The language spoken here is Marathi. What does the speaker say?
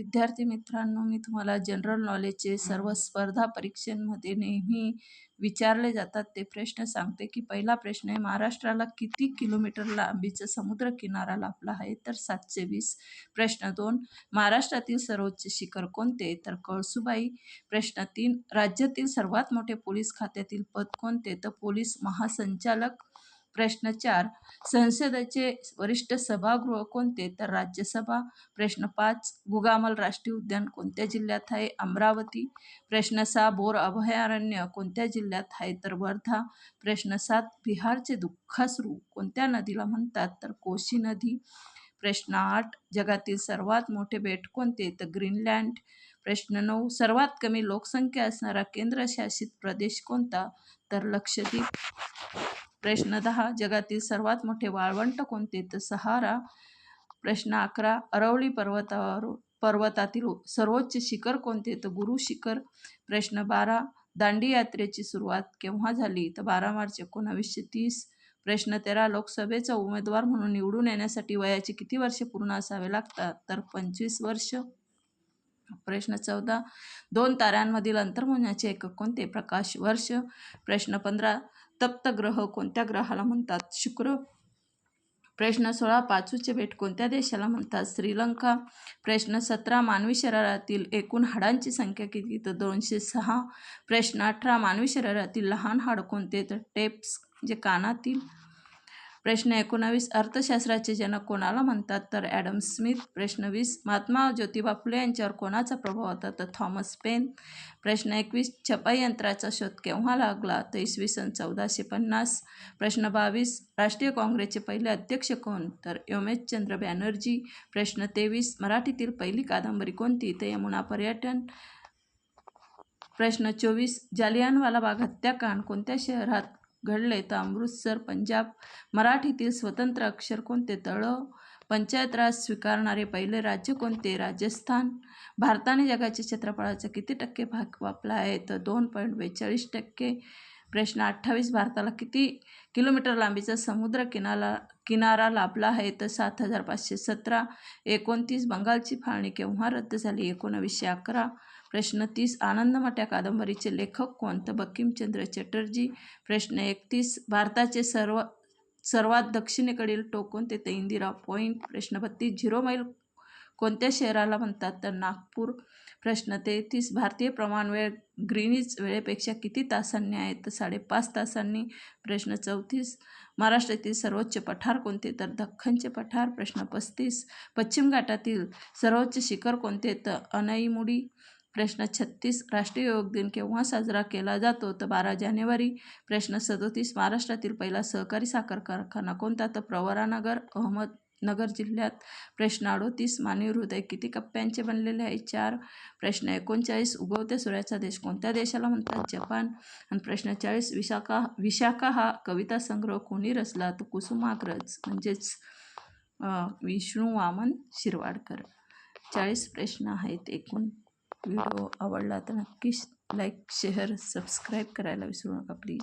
विद्यार्थी मित्रांनो मी तुम्हाला जनरल नॉलेजचे सर्व स्पर्धा परीक्षांमध्ये नेहमी विचारले जातात. ते प्रश्न सांगते की पहिला प्रश्न आहे महाराष्ट्राला किती किलोमीटर लांबीचा समुद्रकिनारा लाभला आहे? तर सातशे वीस प्रश्न. दोन महाराष्ट्रातील सर्वोच्च शिखर कोणते? तर कळसुबाई प्रश्न. तीन राज्यातील सर्वात मोठे पोलीस खात्यातील पद कोणते? तर पोलीस महासंचालक प्रश्न चार संसदेचे वरिष्ठ सभागृह कोणते? तर राज्यसभा. प्रश्न पाच गुगामल राष्ट्रीय उद्यान कोणत्या जिल्ह्यात आहे? अमरावती. प्रश्न सहा बोर अभयारण्य कोणत्या जिल्ह्यात आहे? तर वर्धा. प्रश्न सात बिहारचे दुःखासरू कोणत्या नदीला म्हणतात? तर कोशी नदी. प्रश्न आठ जगातील सर्वात मोठे बेट कोणते? तर ग्रीनलँड. प्रश्न नऊ सर्वात कमी लोकसंख्या असणारा केंद्रशासित प्रदेश कोणता? तर लक्षद्वीप. प्रश्न दहा जगातील सर्वात मोठे वाळवंट कोणते? तर सहारा प्रश्न अकरा अरवली पर्वतावर पर्वतातील सर्वोच्च शिखर कोणते? तर गुरु शिखर. प्रश्न बारा दांडी यात्रेची सुरुवात केव्हा झाली? तर बारा मार्च एकोणावीसशे तीस. प्रश्न तेरा लोकसभेचा उमेदवार म्हणून निवडून येण्यासाठी वयाची किती वर्षे पूर्ण असावे लागतात? तर पंचवीस वर्ष. प्रश्न चौदा दोन ताऱ्यांमधील अंतर होण्याचे एकक कोणते? प्रकाश वर्ष. प्रश्न पंधरा तप्त ग्रह कोणत्या ग्रहाला म्हणतात? शुक्र प्रश्न सोळा पाचूचे बेट कोणत्या देशाला म्हणतात? श्रीलंका प्रश्न सतरा मानवी शरीरातील एकूण हाडांची संख्या किती? तर दोनशे सहा. प्रश्न अठरा मानवी शरीरातील लहान हाड कोणते? तर टेप्स जे कानातील प्रश्न एकोणावीस अर्थशास्त्राचे जनक कोणाला म्हणतात? तर ॲडम स्मिथ प्रश्न वीस महात्मा ज्योतिबा फुले यांच्यावर कोणाचा प्रभाव होता? तर थॉमस पेन. प्रश्न एकवीस छपाई यंत्राचा शोध केव्हा लागला? तर इसवी सन चौदाशे पन्नास. प्रश्न बावीस राष्ट्रीय काँग्रेसचे पहिले अध्यक्ष कोण? तर योमेशचंद्र बॅनर्जी. प्रश्न तेवीस मराठीतील पहिली कादंबरी कोणती? तर यमुना पर्यटन. प्रश्न चोवीस जालियानवाला बाग हत्याकांड कोणत्या शहरात घडले तर अमृतसर पंजाब मराठीतील स्वतंत्र अक्षर कोणते? तळ पंचायत राज स्वीकारणारे पहिले राज्य कोणते? राजस्थान. भारताने जगाच्या क्षेत्रफळाचा किती टक्के भाग वापला आहे? तर दोन पॉईंट बेचाळीस टक्के प्रश्न अठ्ठावीस भारताला किती किलोमीटर लांबीचा समुद्र किनारा किनारा लाभला आहे? तर सात हजार पाचशे सतरा एकोणतीस बंगालची फाळणी केव्हा रद्द झाली? एकोणावीसशे अकरा प्रश्न तीस आनंदमठ्या कादंबरीचे लेखक कोणतं? बंकिमचंद्र चटर्जी प्रश्न एकतीस भारताचे सर्व सर्वात दक्षिणेकडील टोक कोणते ते इंदिरा पॉईंट प्रश्न बत्तीस झिरो मैल कोणत्या शहराला म्हणतात? तर नागपूर प्रश्न तेहतीस भारतीय प्रमाणवेळ ग्रीनिज वेळेपेक्षा किती तासांनी आहे? तर साडेपाच तासांनी प्रश्न चौतीस महाराष्ट्रातील सर्वोच्च पठार कोणते? तर दख्खनचे पठार प्रश्न पस्तीस पश्चिम घाटातील सर्वोच्च शिखर कोणते? तर अनईमुडी प्रश्न छत्तीस राष्ट्रीय योग दिन केव्हा साजरा केला जातो? तर बारा जानेवारी प्रश्न सदोतीस महाराष्ट्रातील पहिला सहकारी साखर कारखाना कोणता? तर प्रवरानगर अहमद नगर जिल्ह्यात प्रश्न अडोतीस मानवी हृदय किती कप्प्यांचे बनलेले आहे? चार प्रश्न एकोणचाळीस उगवत्या सूर्याचा देश कोणत्या देशाला म्हणतात? जपान. आणि प्रश्न चाळीस विशाखा विशाखा हा कविता संग्रह कोणी रचला? तर कुसुमाग्रज म्हणजेच विष्णू वामन शिरवाडकर. चाळीस प्रश्न आहेत. एकूण व्हिडिओ आवडला तर नक्कीच लाईक शेअर सबस्क्राईब करायला विसरू नका प्लीज.